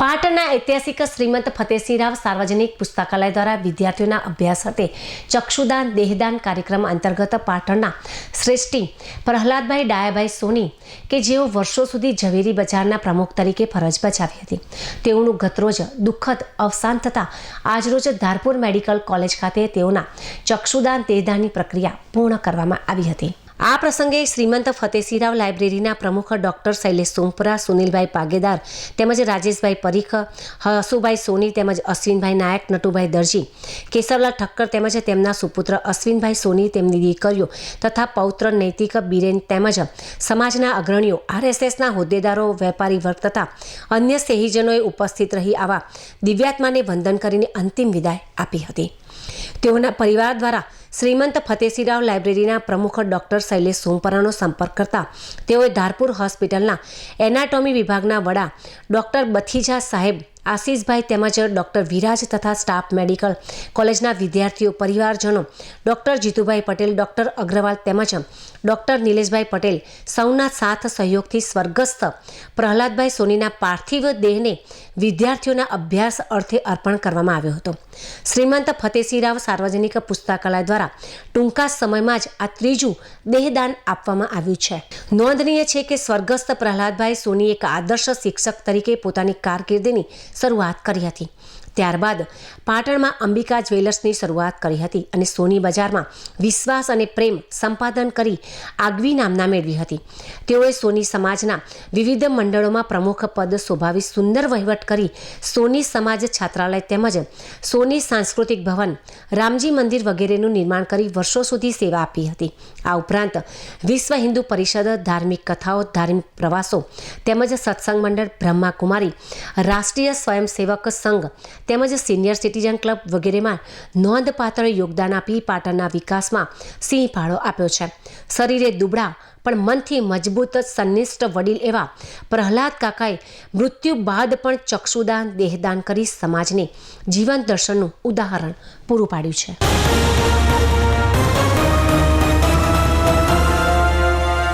પાટણના ઐતિહાસિક શ્રીમંત ફતેસિંહરાવ સાર્વજનિક પુસ્તકાલય દ્વારા વિદ્યાર્થીઓના અભ્યાસ અર્થે ચક્ષુદાન, દેહદાન કાર્યક્રમ અંતર્ગત પાટણના શ્રેષ્ઠી પ્રહલાદભાઈ ડાયાભાઈ સોની કે જેઓ વર્ષો સુધી ઝવેરી બજારના પ્રમુખ તરીકે ફરજ બજાવી હતી. તેઓનું ગતરોજ દુઃખદ અવસાન થતાં આજરોજ ધારપુર મેડિકલ કોલેજ ખાતે તેઓના ચક્ષુદાન, દેહદાનની પ્રક્રિયા પૂર્ણ કરવામાં આવી હતી. આ પ્રસંગે શ્રીમંત ફતેસિંહરાવ લાઇબ્રેરીના પ્રમુખ ડૉક્ટર શૈલેષ સોમપુરા, સુનિલભાઈ પાગેદાર તેમજ રાજેશભાઈ પરીખ, હસુભાઈ સોની તેમજ અશ્વિનભાઈ નાયક, નટુભાઈ દરજી કેશવલાલ ઠક્કર તેમજ તેમના સુપુત્ર અશ્વિનભાઈ સોની તેમની દીકરીઓ તથા પૌત્ર નૈતિક બિરેન તેમજ સમાજના અગ્રણીઓ, આરએસએસના હોદ્દેદારો વેપારી વર્ગ તથા અન્ય સેહીજનોએ ઉપસ્થિત રહી આવા દિવ્યાત્માને વંદન કરીને અંતિમ વિદાય આપી હતી. તેઓના પરિવાર દ્વારા શ્રીમંત ફતેસિંહરાવ લાઇબ્રેરીના પ્રમુખ ડોક્ટર શૈલેષ સોમપરાનો સંપર્ક કરતા તેઓએ ધારપુર હોસ્પિટલના એનાટોમી વિભાગના વડા ડોક્ટર બથીજા સાહેબ આશીષભાઈ તેમજ ડૉક્ટર વિરાજ તથા સ્ટાફ મેડિકલ કોલેજના વિદ્યાર્થીઓ, પરિવારજનો, ડૉક્ટર જીતુભાઈ પટેલ, ડૉક્ટર અગ્રવાલ તેમજ ડૉક્ટર નિલેશભાઈ પટેલ સૌના સાથ સહયોગથી સ્વર્ગસ્થ પ્રહલાદભાઈ સોનીના પાર્થિવ દેહને વિદ્યાર્થીઓના અભ્યાસ અર્થે અર્પણ કરવામાં આવ્યો હતો. શ્રીમંત ફતેસિંહરાવ સાર્વજનિક પુસ્તકાલય દ્વારા ટૂંકા સમયમાં જ આ ત્રીજું દેહદાન આપવામાં આવ્યું છે. નોંધનીય છે કે સ્વર્ગસ્થ પ્રહલાદભાઈ સોની એક આદર્શ શિક્ષક તરીકે પોતાની કારકિર્દીની શરૂઆત કરી હતી. ત્યારબાદ પાટણમાં અંબિકા જ્વેલર્સની શરૂઆત કરી હતી અને સોની બજારમાં વિશ્વાસ અને પ્રેમ સંપાદન કરી આગવી નામના મેળવી હતી. તેઓએ સોની સમાજના વિવિધ મંડળોમાં પ્રમુખ પદ શોભાવી સુંદર વહીવટ કરી સોની સમાજ છાત્રાલય તેમજ સોની સાંસ્કૃતિક ભવન, રામજી મંદિર વગેરેનું નિર્માણ કરી વર્ષો સુધી સેવા આપી હતી. આ ઉપરાંત વિશ્વ હિન્દુ પરિષદ, ધાર્મિક કથાઓ, ધાર્મિક પ્રવાસો તેમજ સત્સંગ મંડળ બ્રહ્માકુમારી, રાષ્ટ્રીય સ્વયંસેવક સંઘ તેમજ સિનિયર સિટીઝન ક્લબ વગેરેમાં નોંધપાત્ર યોગદાન આપી પાટણના વિકાસમાં સિંહ ફાળો આપ્યો છે. શરીરે દુબળા પણ મનથી મજબૂત સંનિષ્ઠ વડીલ એવા પ્રહલાદ કાકાએ મૃત્યુ બાદ પણ ચક્ષુદાન, દેહદાન કરી સમાજને જીવન દર્શનનું ઉદાહરણ પૂરું પાડ્યું છે.